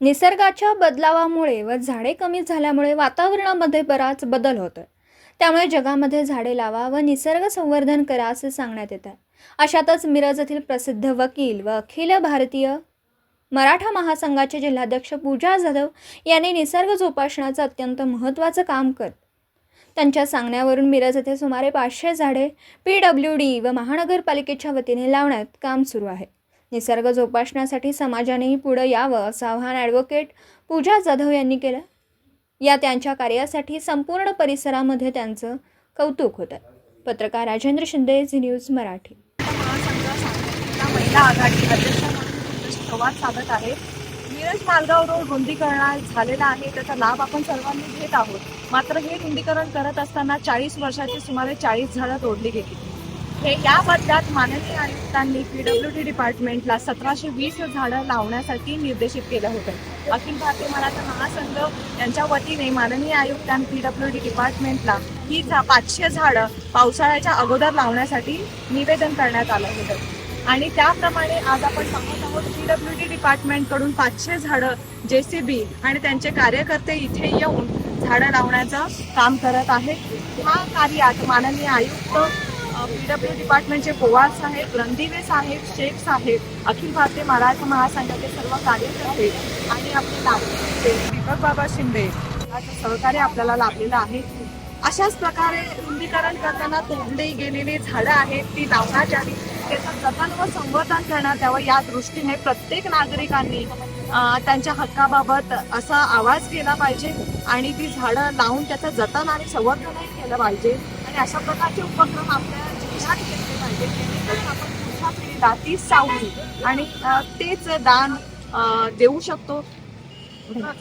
निसर्गाच्या बदलावामुळे व झाडे कमी झाल्यामुळे वातावरणामध्ये बराच बदल होतोय. त्यामुळे जगामध्ये झाडे लावा व निसर्ग संवर्धन करा असे सांगण्यात येत आहे अशातच मिरज येथील प्रसिद्ध वकील व अखिल भारतीय मराठा महासंघाचे जिल्हाध्यक्ष पूजा जाधव यांनी निसर्ग जोपासण्याचं अत्यंत महत्त्वाचं काम करत त्यांच्या सांगण्यावरून मिरज येथे सुमारे पाचशे झाडे पी डब्ल्यू डी व महानगरपालिकेच्या वतीने लावण्यात काम सुरू आहे. निसर्ग जोपासण्यासाठी समाजानेही पुढं यावं असं आव्हान ॲडव्होकेट पूजा जाधव यांनी केलं. या त्यांच्या कार्यासाठी संपूर्ण परिसरामध्ये त्यांचं कौतुक होतं. पत्रकार राजेंद्र शिंदे झी न्यूज मराठी. महिला आघाडी अध्यक्ष संवाद साधत आहे. मिरज मालगाव रोड रुंदीकरण झालेला आहे. त्याचा लाभ आपण सर्वांनी घेत आहोत. मात्र हे रुंदीकरण करत असताना चाळीस वर्षाची सुमारे चाळीस झाडं तोडली गेली. हे या बदल्यात माननीय आयुक्तांनी पीडब्ल्यू डी डिपार्टमेंटला सतराशे वीस झाडं लावण्यासाठी निर्देशित केलं होतं. अखिल भारतीय मराठा महासंघ यांच्या वतीने माननीय आयुक्तां पीडब्ल्यू डी डिपार्टमेंटला ही झा पाचशे झाडं पावसाळ्याच्या अगोदर लावण्यासाठी निवेदन करण्यात आलं होतं. आणि त्याप्रमाणे आज आपण पाहत आहोत पीडब्ल्यू डी डिपार्टमेंटकडून पाचशे झाडं जे सी बी आणि त्यांचे कार्यकर्ते इथे येऊन झाडं लावण्याचं काम करत आहेत. हा कार्यात माननीय आयुक्त पीडब्ल्यू डिपार्टमेंटचे पोवार साहेब रणदिवे साहेब शेख साहेब अखिल भारतीय मराठा महासंघाचे सर्व कार्यकर्ते आणि आपले लाभले दीपक बाबा शिंदे याचं सहकार्य आपल्याला लाभलेलं आहे. अशाच प्रकारे रुंदीकरण करताना तोडली गेलेली झाडं आहेत ती लावण्यात यावी त्याचं जतन व संवर्धन करण्यात यावं या दृष्टीने प्रत्येक नागरिकांनी त्यांच्या हक्काबाबत असा आवाज केला पाहिजे आणि ती झाडं लावून त्याचं जतन आणि संवर्धनही केलं पाहिजे. आणि अशा प्रकारचे उपक्रम पुढच्या सावली आणि तेच दान देऊ शकतो धन्यवाद.